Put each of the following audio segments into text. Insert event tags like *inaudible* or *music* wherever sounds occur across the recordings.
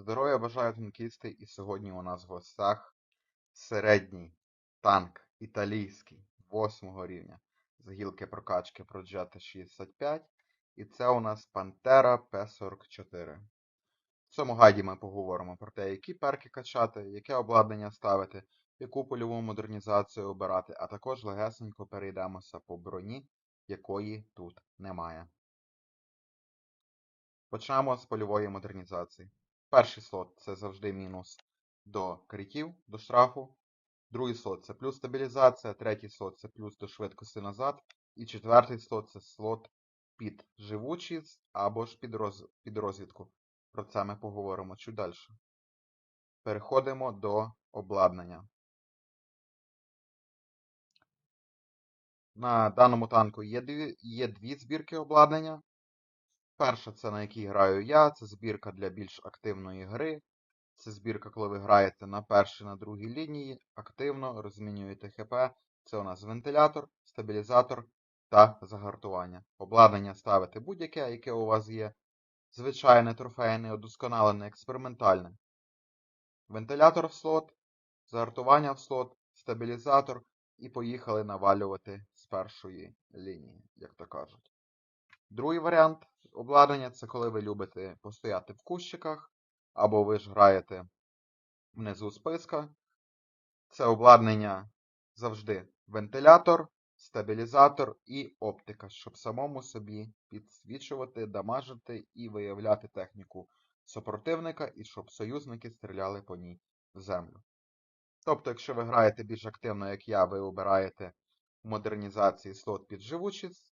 Здоров'я бажаю танкісти, і сьогодні у нас в гостях середній танк італійський 8 рівня з гілки прокачки Progetto 65. І це у нас Pantera P44. В цьому гайді ми поговоримо про те, які перки качати, яке обладнання ставити, яку польову модернізацію обирати, а також легесенько перейдемося по броні, якої тут немає. Почнемо з польової модернізації. Перший слот це завжди мінус до критів, до штрафу. Другий слот це плюс стабілізація, третій слот це плюс до швидкості назад. І четвертий слот це слот під живучість або ж під, роз... під розвідку. Про це ми поговоримо чуть далі. Переходимо до обладнання. На даному танку є дві, є дві збірки обладнання. Перша, це на якій граю я, це збірка для більш активної гри. Це збірка, коли ви граєте на першій, на другій лінії, активно розмінюєте ХП. Це у нас вентилятор, стабілізатор та загартування. Обладнання ставите будь-яке, яке у вас є. Звичайне, трофейне, удосконалене, експериментальне. Вентилятор в слот, загартування в слот, стабілізатор і поїхали навалювати з першої лінії, як то кажуть. Другий варіант обладнання це коли ви любите постояти в кущиках, або ви ж граєте внизу списка. Це обладнання завжди вентилятор, стабілізатор і оптика, щоб самому собі підсвічувати, дамажити і виявляти техніку супротивника, і щоб союзники стріляли по ній в землю. Тобто, якщо ви граєте більш активно, як я, ви обираєте модернізації слот під живучість,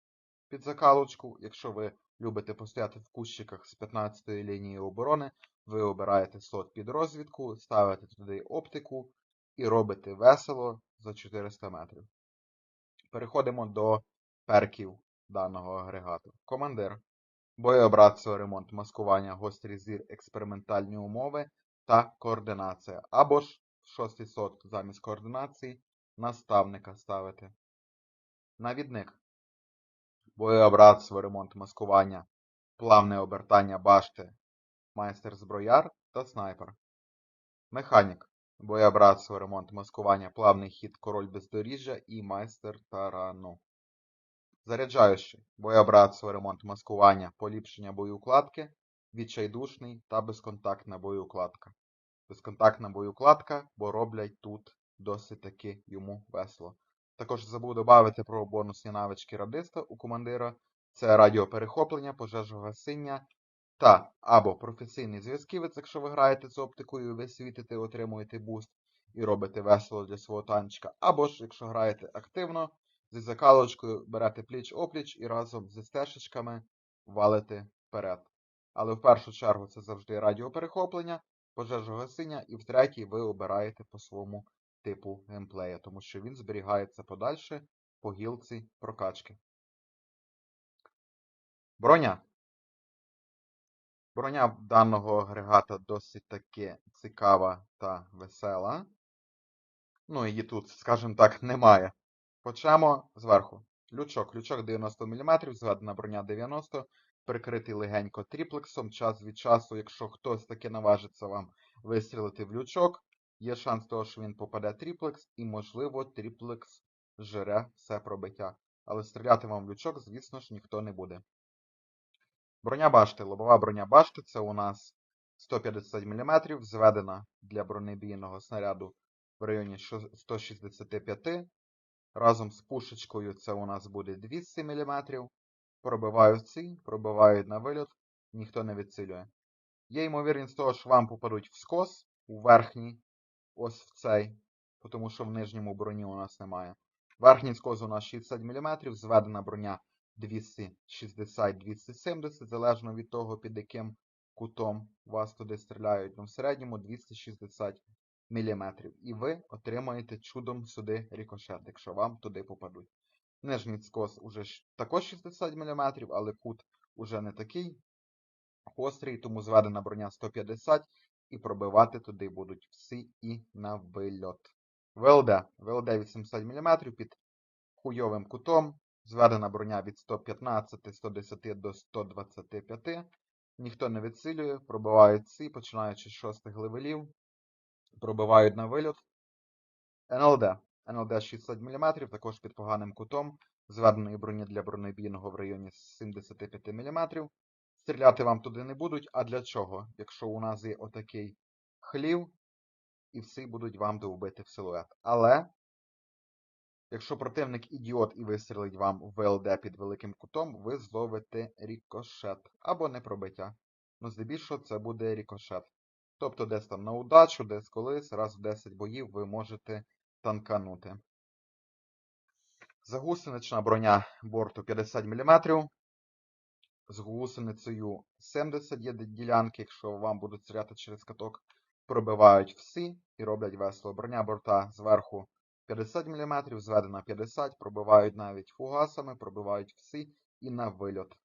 під закалочку. Якщо ви любите постояти в кущиках з 15-ї лінії оборони, ви обираєте слот під розвідку, ставите туди оптику і робите весело за 400 метрів. Переходимо до перків даного агрегату. Командир, боєобратство, ремонт, маскування, гострий зір, експериментальні умови та координація. Або ж в шостий слот замість координації наставника ставити. Навідник боєобратство, ремонт маскування, плавне обертання башти, майстер зброяр та снайпер. Механік. Боєобратство, ремонт маскування, плавний хід король бездоріжжя і майстер тарану. Заряджаючий. Боєобратство, ремонт маскування, поліпшення боєукладки, відчайдушний та безконтактна боєукладка. Безконтактна боєукладка, бо роблять тут досить таки йому весело. Також забув додати про бонусні навички радиста у командира. Це радіоперехоплення, пожежогасіння та або професійний зв'язківець, якщо ви граєте з оптикою, ви світите, отримуєте буст і робите весело для свого танчика. Або ж, якщо граєте активно, зі закалочкою берете пліч-опліч і разом зі стежечками валите вперед. Але в першу чергу це завжди радіоперехоплення, пожежогасіння, і в третій ви обираєте по своєму типу геймплея, тому що він зберігається подальше по гілці прокачки. Броня. Броня даного агрегата досить таки цікава та весела. Ну, її тут, скажімо так, немає. Почнемо зверху. Лючок. Лючок 90 мм, зведена броня 90 прикритий легенько тріплексом. Час від часу, якщо хтось таки наважиться вам вистрілити в лючок, Є шанс того, що він попаде тріплекс, і, можливо, тріплекс жере все пробиття. Але стріляти вам в лючок, звісно ж, ніхто не буде. Броня башти. Лобова броня башти це у нас 150 мм, зведена для бронебійного снаряду в районі 165 Разом з пушечкою це у нас буде 200 мм. Пробивають ці, пробивають на вильот, ніхто не відцілює. Є ймовірність того, що вам попадуть в скос у верхній ось в цей, тому що в нижньому броні у нас немає. Верхній скоз у нас 60 мм, зведена броня 260-270, залежно від того, під яким кутом вас туди стріляють. Ну, в середньому 260 мм. І ви отримаєте чудом сюди рикошет, якщо вам туди попадуть. Нижній скос уже також 60 мм, але кут уже не такий гострий, тому зведена броня 150 і пробивати туди будуть всі і на вильот. ВЛД. ВЛД 80 мм під хуйовим кутом. Зведена броня від 115-110 до 125. ніхто не відсилює, пробивають всі, починаючи з шостих левелів, пробивають на вильот. НЛД. НЛД 60 мм, також під поганим кутом, зведеної броні для бронебійного в районі 75 мм. Стріляти вам туди не будуть, а для чого? Якщо у нас є отакий хлів, і всі будуть вам довбити в силует. Але, якщо противник ідіот і вистрілить вам в ВЛД під великим кутом, ви зловите рікошет або непробиття. Ну, здебільшого це буде рікошет. Тобто десь там на удачу, десь колись, раз в 10 боїв ви можете танканути. Загусенична броня борту 50 мм. З гусеницею 70 є ділянки, якщо вам будуть стріляти через каток, пробивають всі і роблять весело. Броня борта зверху 50 мм, зведена 50 пробивають навіть фугасами, пробивають всі і на вильот.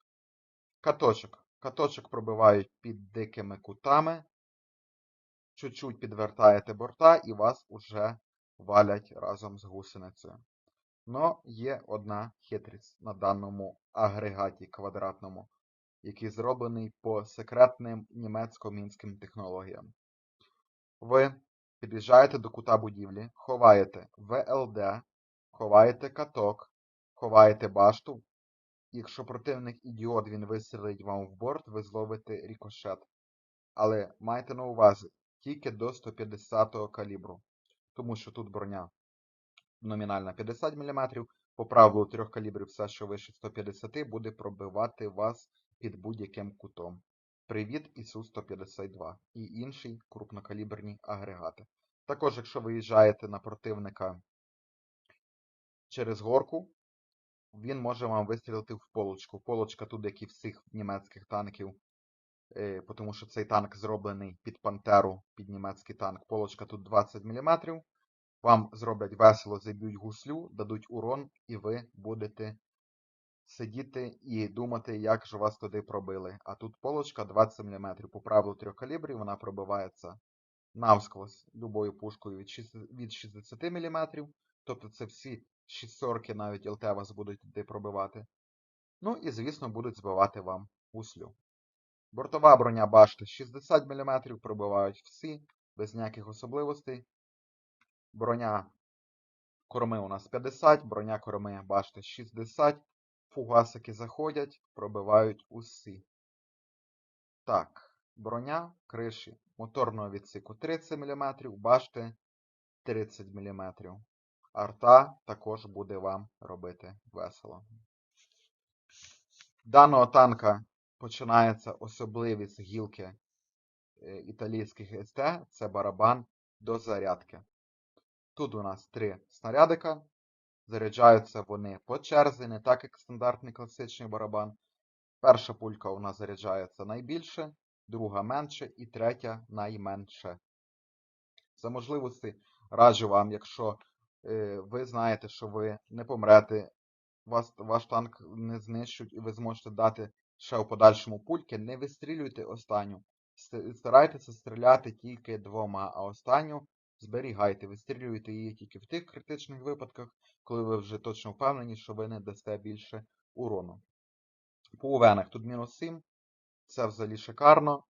Каточок. Каточок пробивають під дикими кутами. Чуть-чуть підвертаєте борта і вас уже валять разом з гусеницею. Но є одна хитрість на даному агрегаті квадратному, який зроблений по секретним німецько-мінським технологіям. Ви під'їжджаєте до кута будівлі, ховаєте ВЛД, ховаєте каток, ховаєте башту. Якщо противник ідіот, він вистрілить вам в борт, ви зловите рікошет. Але майте на увазі тільки до 150 калібру, тому що тут броня номінальна 50 мм, по правилу трьох калібрів все, що вище 150, буде пробивати вас під будь-яким кутом. Привіт ІСУ-152 і інші крупнокаліберні агрегати. Також, якщо виїжджаєте на противника через горку, він може вам вистрілити в полочку. Полочка тут, як і всіх німецьких танків, е, тому що цей танк зроблений під Пантеру, під німецький танк. Полочка тут 20 мм. Вам зроблять весело, заб'ють гуслю, дадуть урон, і ви будете сидіти і думати, як ж вас туди пробили. А тут полочка 20 мм. По правилу трьох калібрів вона пробивається навсквозь любою пушкою від 60 мм. Тобто це всі шістерки, навіть ЛТ вас будуть туди пробивати. Ну і, звісно, будуть збивати вам гуслю. Бортова броня башти 60 мм, пробивають всі, без ніяких особливостей. Броня корми у нас 50, броня корми башти 60. Фугасики заходять, пробивають усі. Так, броня криші моторного відсіку 30 мм, башти 30 мм. Арта також буде вам робити весело. Даного танка починається особливість гілки е, італійських СТ, це барабан до зарядки. Тут у нас три снарядика. Заряджаються вони по черзі, не так як стандартний класичний барабан. Перша пулька у нас заряджається найбільше, друга менше і третя найменше. За можливості раджу вам, якщо е, ви знаєте, що ви не помрете, вас, ваш танк не знищуть і ви зможете дати ще у подальшому пульки, не вистрілюйте останню. Старайтеся стріляти тільки двома, а останню зберігайте, вистрілюйте її тільки в тих критичних випадках, коли ви вже точно впевнені, що ви не дасте більше урону. По увенах тут мінус 7. Це взагалі шикарно.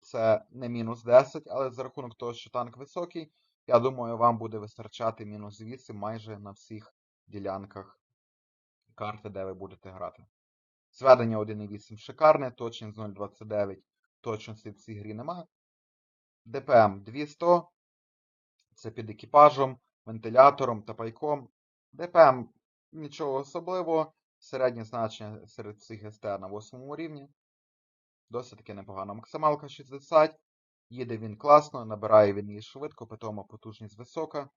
Це не мінус 10, але за рахунок того, що танк високий, я думаю, вам буде вистачати мінус 8 майже на всіх ділянках карти, де ви будете грати. Зведення 1.8 шикарне, точність 0.29, точності в цій грі нема. ДПМ 200, це під екіпажем, вентилятором та пайком. ДПМ нічого особливого. Середнє значення серед всіх СТ на 8 рівні. Досить таки непогано. Максималка 60. Їде він класно, набирає він її швидко, питома потужність висока.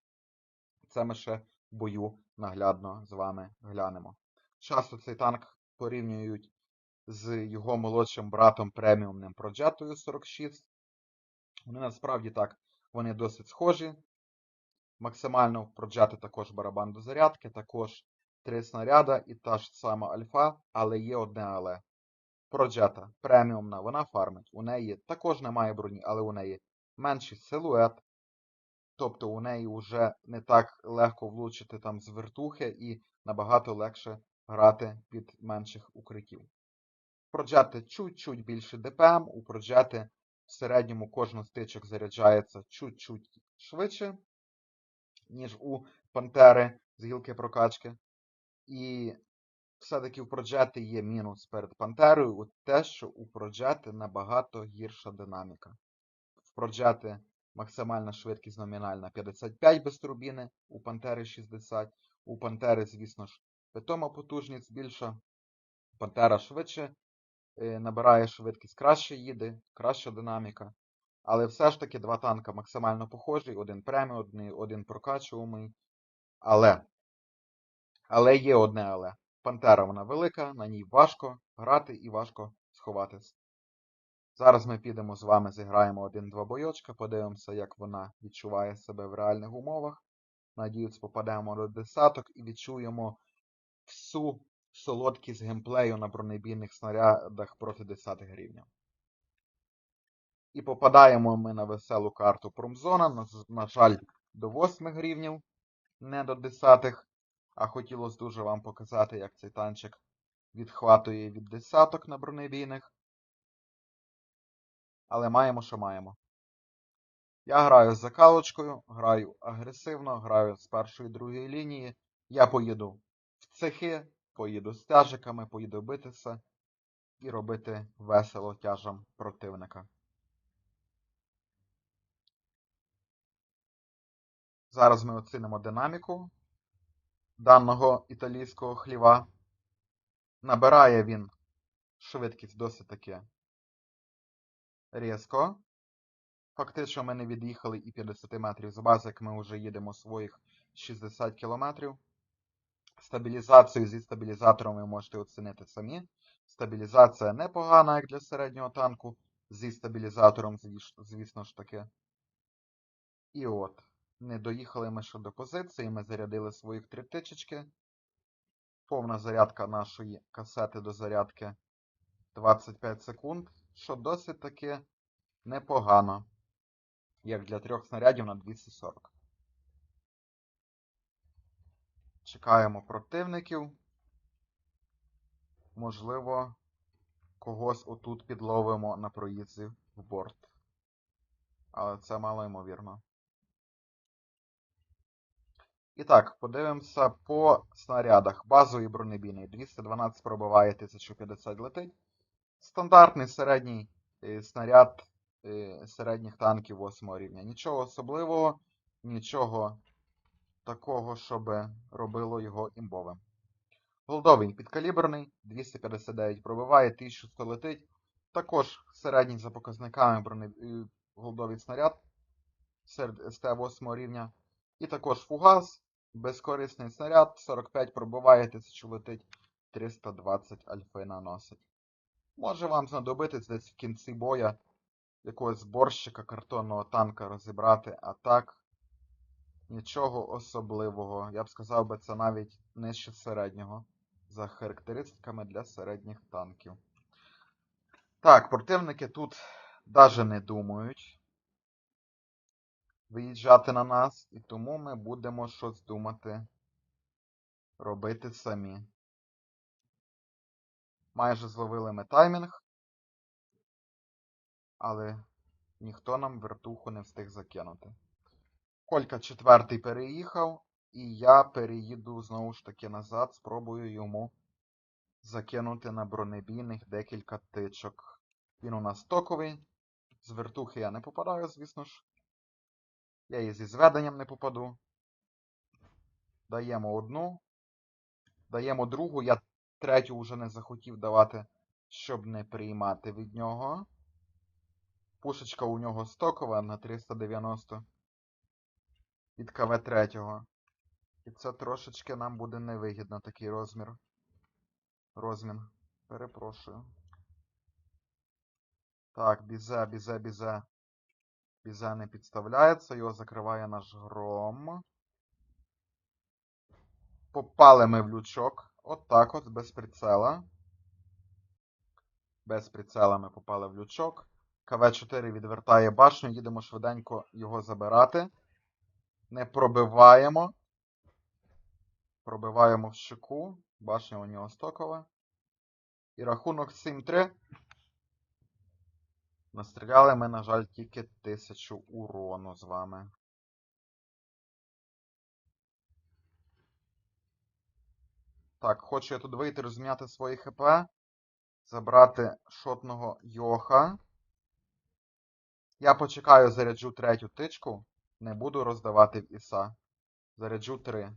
Це ми ще в бою наглядно з вами глянемо. Часто цей танк порівнюють з його молодшим братом преміумним Progetto 46. Вони насправді так, вони досить схожі. Максимально проджати також барабан до зарядки, також три снаряда і та ж сама альфа, але є одне але. Проджета преміумна, вона фармить. У неї також немає броні, але у неї менший силует. Тобто у неї вже не так легко влучити там з вертухи і набагато легше грати під менших укриттів. проджети чуть-чуть більше ДПМ, у проджети в середньому кожен з тичок заряджається чуть-чуть швидше, ніж у Пантери з гілки прокачки. І все-таки у проджети є мінус перед Пантерою у те, що у проджети набагато гірша динаміка. В проджети максимальна швидкість номінальна 55 без турбіни, у Пантери 60. У Пантери, звісно ж, питома потужність більша. Пантера швидше е, набирає швидкість, краще їде, краща динаміка. Але все ж таки два танка максимально похожі, один преміум, один, прокачуваний. Але. Але є одне але. Пантера вона велика, на ній важко грати і важко сховатись. Зараз ми підемо з вами зіграємо один-два бойочка, подивимося, як вона відчуває себе в реальних умовах. Надіюсь, попадемо до десяток і відчуємо всю солодкість геймплею на бронебійних снарядах проти 10 рівня. І попадаємо ми на веселу карту Промзона, на, жаль, до 8 рівнів, не до 10. А хотілося дуже вам показати, як цей танчик відхватує від десяток на бронебійних. Але маємо, що маємо. Я граю з закалочкою, граю агресивно, граю з першої другої лінії. Я поїду в цехи, поїду з тяжиками, поїду битися і робити весело тяжам противника. Зараз ми оцінимо динаміку даного італійського хліва. Набирає він швидкість досить таки різко. Фактично ми не від'їхали і 50 метрів з бази, як ми вже їдемо своїх 60 кілометрів. Стабілізацію зі стабілізатором ви можете оцінити самі. Стабілізація непогана, як для середнього танку. Зі стабілізатором, звісно ж таки. І от. Не доїхали ми ще до позиції, ми зарядили своїх три тичечки. Повна зарядка нашої касети до зарядки 25 секунд, що досить таки непогано, як для трьох снарядів на 240. Чекаємо противників. Можливо, когось отут підловимо на проїзді в борт. Але це мало ймовірно. І так, подивимося по снарядах. Базовий бронебійний 212 пробиває 1050 летить. Стандартний середній е, снаряд е, середніх танків 8 рівня. Нічого особливого, нічого такого, щоб робило його імбовим. Голдовий підкаліберний, 259 пробиває, 1100 летить. Також середній за показниками броне... Е, голдовий снаряд серед СТ-8 рівня. І також фугас, безкорисний снаряд, 45 пробиває, 1000 летить, 320 альфи наносить. Може вам знадобитись десь в кінці боя якогось зборщика картонного танка розібрати, а так нічого особливого. Я б сказав би, це навіть нижче середнього за характеристиками для середніх танків. Так, противники тут навіть не думають виїжджати на нас, і тому ми будемо щось думати робити самі. Майже зловили ми таймінг, але ніхто нам вертуху не встиг закинути. Колька четвертий переїхав, і я переїду знову ж таки назад, спробую йому закинути на бронебійних декілька тичок. Він у нас токовий. З вертухи я не попадаю, звісно ж. Я і зі зведенням не попаду. Даємо одну. Даємо другу. Я третю вже не захотів давати, щоб не приймати від нього. Пушечка у нього стокова на 390 від КВ-3. І це трошечки нам буде невигідно такий розмір. Розмін. Перепрошую. Так, бізе, бізе, бізе. Бізе не підставляється, його закриває наш гром. Попали ми в лючок. От так от, без прицела. Без прицела ми попали в лючок. КВ-4 відвертає башню, їдемо швиденько його забирати. Не пробиваємо. Пробиваємо в щеку. Башня у нього стокова. І рахунок 7-3. Настріляли ми, на жаль, тільки 1000 урону з вами. Так, хочу я тут вийти розміняти свої ХП. Забрати шотного Йоха. Я почекаю, заряджу третю тичку. Не буду роздавати в Іса. Заряджу три.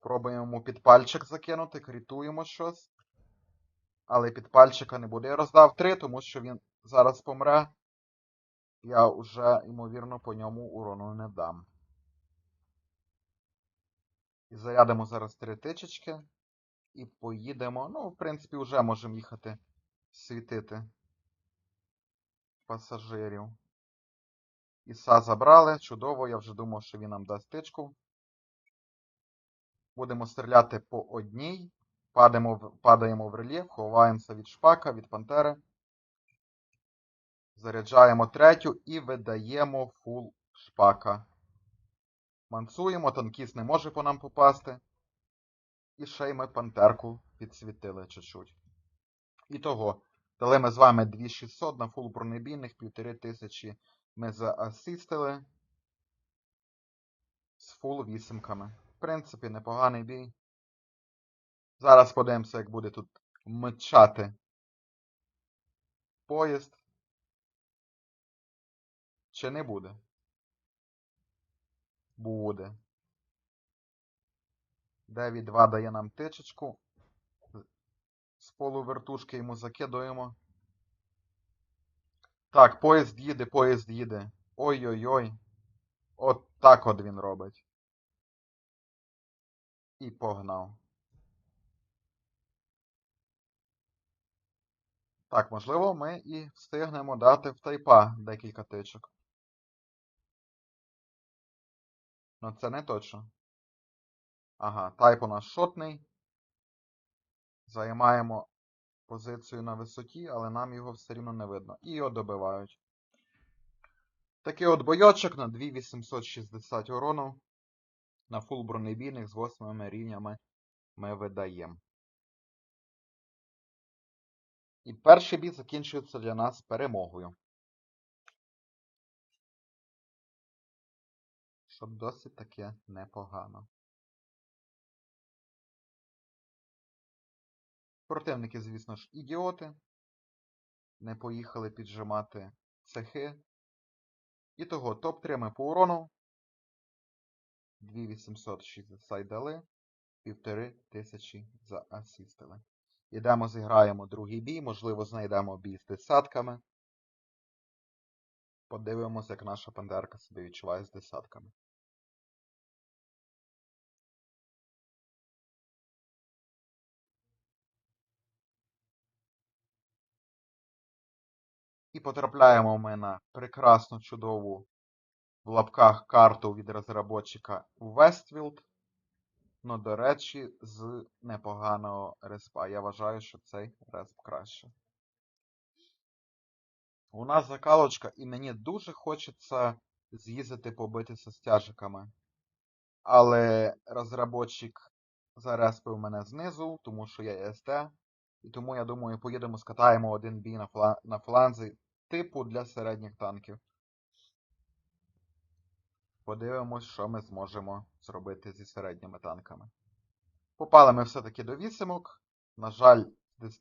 Пробуємо під пальчик закинути, крітуємо щось. Але під пальчика не буде. Я роздав три, тому що він зараз помре. Я вже, ймовірно, по ньому урону не дам. І зарядимо зараз три тичечки. І поїдемо. Ну, в принципі, вже можемо їхати світити пасажирів. Іса забрали. Чудово, я вже думав, що він нам дасть тичку. Будемо стріляти по одній. Падаємо в, падаємо в рельєф, ховаємося від шпака, від пантери. Заряджаємо третю і видаємо фул шпака. Мансуємо, танкіст не може по нам попасти. І ще й ми пантерку підсвітили чуть-чуть. І того, дали ми з вами 2600 на фул бронебійних, 1500 ми заасистили з фул вісімками. В принципі, непоганий бій. Зараз подивимося, як буде тут мчати поїзд. Чи не буде? Буде. 9-2 дає нам тичечку. З полувертушки йому закидуємо. Так, поїзд їде, поїзд їде. Ой-ой-ой. От так от він робить. І погнав. Так, можливо, ми і встигнемо дати в тайпа декілька тичок. Ну це не точно. Ага, тайп у нас шотний. Займаємо позицію на висоті, але нам його все рівно не видно. І його добивають. Такий от бойочок на 2860 урону. На фул бронебійних з 8 рівнями ми видаємо. І перший бій закінчується для нас перемогою. Що досить таке непогано. Противники, звісно ж, ідіоти. Не поїхали піджимати цехи. І того, топ-3 ми по урону. 2860 дали. 1500 заасістили. Ідемо, зіграємо другий бій, можливо, знайдемо бій з десятками. Подивимося, як наша пандерка себе відчуває з десятками. І потрапляємо ми на прекрасну, чудову в лапках карту від розробника Westfield. Ну, до речі, з непоганого респа. Я вважаю, що цей респ краще. У нас закалочка, і мені дуже хочеться з'їздити побитися з тяжиками. Але розробник зареспив мене знизу, тому що я СТ. І тому, я думаю, поїдемо скатаємо один бій на фланзі типу для середніх танків. Подивимось, що ми зможемо зробити зі середніми танками. Попали ми все-таки до вісімок. На жаль,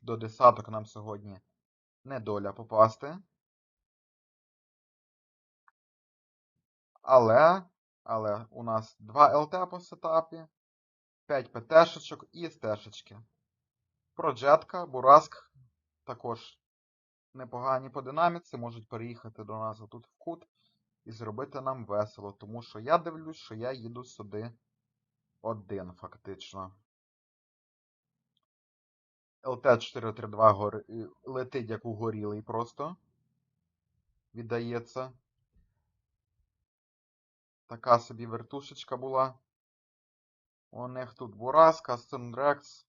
до десяток нам сьогодні не доля попасти. Але, але у нас 2 ЛТ по сетапі, 5 ПТшечок і СТшечки. Проджетка, Бураск також непогані по динаміці, можуть переїхати до нас отут в кут і зробити нам весело, тому що я дивлюсь, що я їду сюди один, фактично. ЛТ-432 гор... летить як угорілий просто. Віддається. Така собі вертушечка була. У них тут Бурас, Кастендрекс,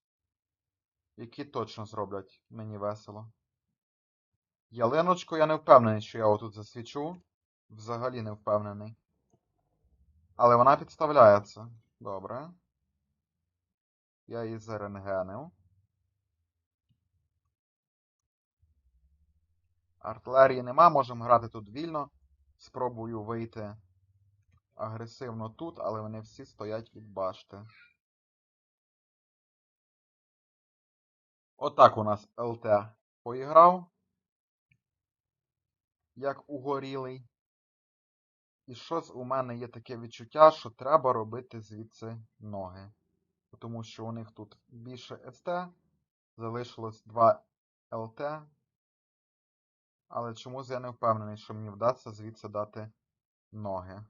які точно зроблять мені весело. Ялиночку я не впевнений, що я отут засвічу. Взагалі не впевнений. Але вона підставляється. Добре. Я її зарентгенив. Артилерії нема, можемо грати тут вільно. Спробую вийти агресивно тут, але вони всі стоять від башти. Отак у нас ЛТ поіграв. Як угорілий. І щось у мене є таке відчуття, що треба робити звідси ноги. Тому що у них тут більше СТ, залишилось 2 ЛТ. Але чомусь я не впевнений, що мені вдасться звідси дати ноги.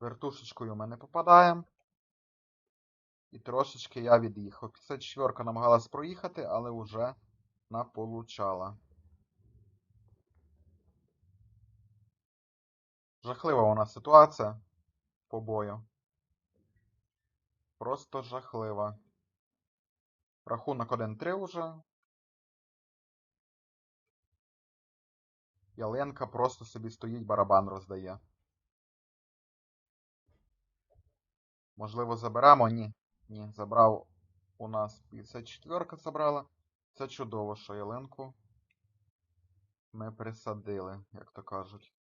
Вертушечкою ми не попадаємо. І трошечки я від'їхав. 54 намагалась проїхати, але вже наполучала. Жахлива у нас ситуація по бою. Просто жахлива. Рахунок 1-3 уже. Яленка просто собі стоїть, барабан роздає. Можливо, заберемо? Ні. Ні, забрав у нас 54 забрала. Це чудово, що Яленку ми присадили, як то кажуть.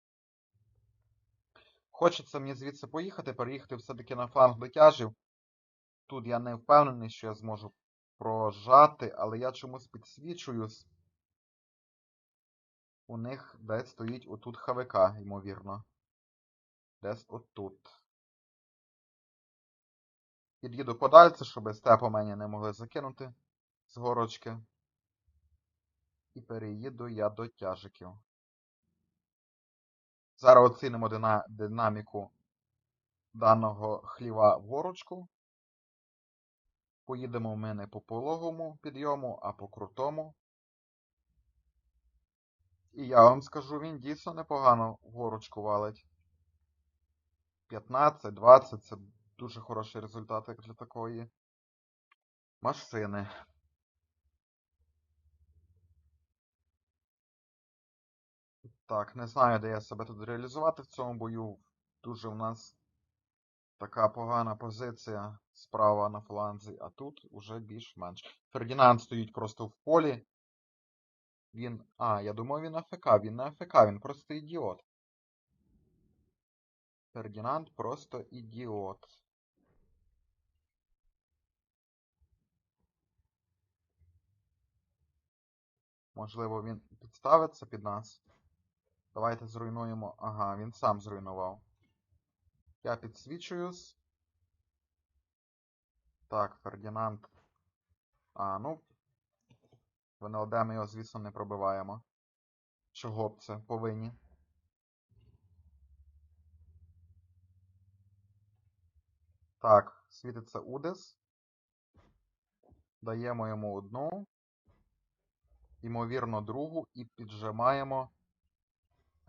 Хочеться мені звідси поїхати, переїхати все-таки на фланг до тяжів. Тут я не впевнений, що я зможу прожати, але я чомусь підсвічуюсь. У них десь стоїть отут ХВК, ймовірно. Десь отут. Під'їду подальше, щоб степу мені не могли закинути з горочки. І переїду я до тяжиків. Зараз оцінимо дина... динаміку даного хліва в. Поїдемо ми не по пологому підйому, а по крутому. І я вам скажу, він дійсно непогано в валить. 15-20 це дуже хороший результат як для такої машини. Так, не знаю, де я себе тут реалізувати в цьому бою. Дуже в нас така погана позиція справа на фланзі, а тут уже більш-менш. Фердінанд стоїть просто в полі. Він. А, я думав, він АФК. Він не АФК, він просто ідіот. Фердінанд просто ідіот. Можливо, він підставиться під нас. Давайте зруйнуємо. Ага, він сам зруйнував. Я підсвічуюсь. Так, Фердінанд. А, ну. В НЛД ми його, звісно, не пробиваємо. Чого б це повинні? Так, світиться Удес. Даємо йому одну. Ймовірно, другу і піджимаємо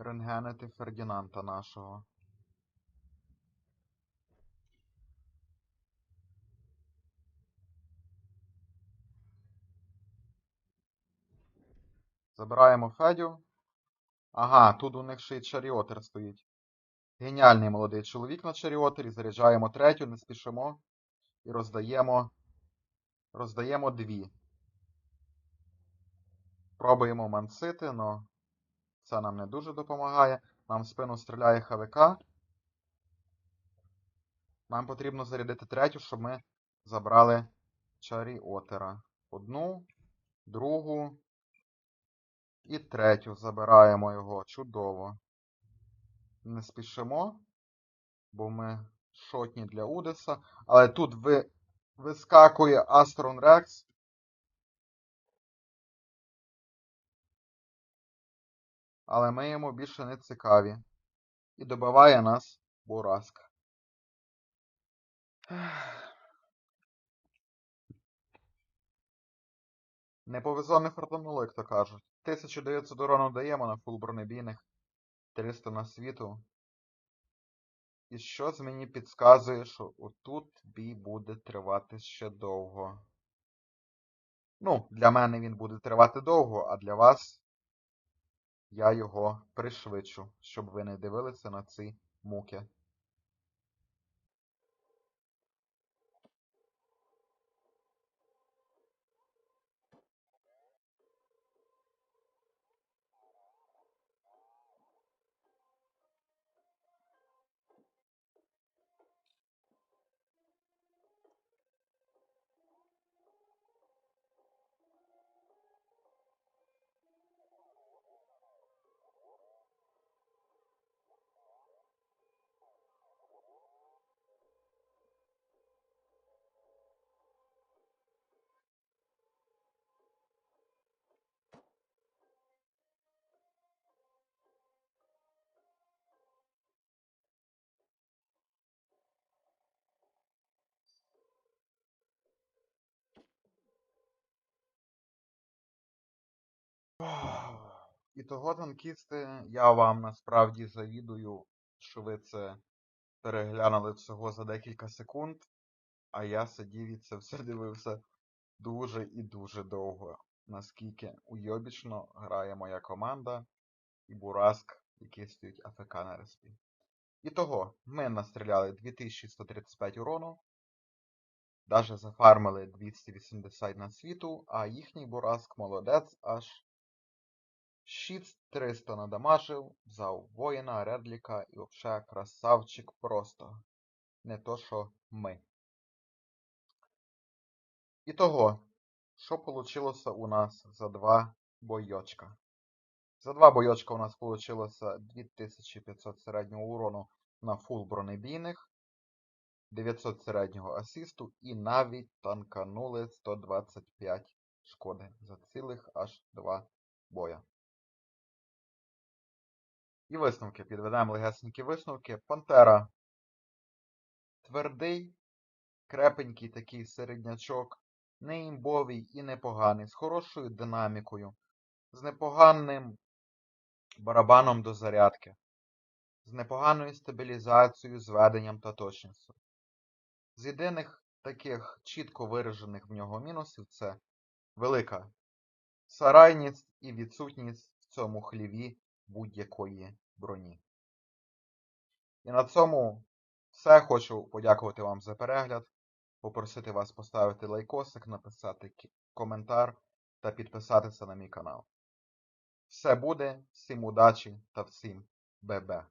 рентгенити Фердінанта нашого. Забираємо Федю. Ага, тут у них ще й чаріотер стоїть. Геніальний молодий чоловік на чаріотері. Заряджаємо третю, не спішимо. І роздаємо. Роздаємо дві. Пробуємо мансити, але це нам не дуже допомагає. Нам в спину стріляє ХВК. Нам потрібно зарядити третю, щоб ми забрали чаріотера. Одну, другу. І третю забираємо його. Чудово. Не спішимо, бо ми шотні для Удеса. Але тут ви... вискакує Астрон Рекс. Але ми йому більше не цікаві. І добиває нас Бураска. *sighs* Не повезло, не фартануло, як то кажуть. 1900 урону даємо на фул бронебійних. 300 на світу. І щось мені підказує, що отут бій буде тривати ще довго. Ну, для мене він буде тривати довго, а для вас я його пришвидшу, щоб ви не дивилися на ці муки. І того, танкісти, я вам насправді завідую, що ви це переглянули всього за декілька секунд, а я сидів і це все дивився дуже і дуже довго. Наскільки уйобічно грає моя команда і Бураск, який стоїть АФК на респі. І того, ми настріляли 2135 урону, даже зафармили 280 на світу, а їхній Бураск молодець аж 6300 надамажив, взяв воїна, редліка і вообще красавчик просто. Не то, що ми. І того, що получилося у нас за два бойочка? За два бойочка у нас получилося 2500 середнього урону на фул бронебійних, 900 середнього асисту і навіть танканули 125 шкоди за цілих аж два боя. І висновки. Підведемо легесенькі висновки. Пантера. Твердий, крепенький такий середнячок, не імбовий і непоганий, з хорошою динамікою, з непоганим барабаном до зарядки, з непоганою стабілізацією, зведенням та точністю. З єдиних таких чітко виражених в нього мінусів це велика сарайність і відсутність в цьому хліві будь-якої броні. І на цьому все. Хочу подякувати вам за перегляд, попросити вас поставити лайкосик, написати коментар та підписатися на мій канал. Все буде, всім удачі та всім бебе.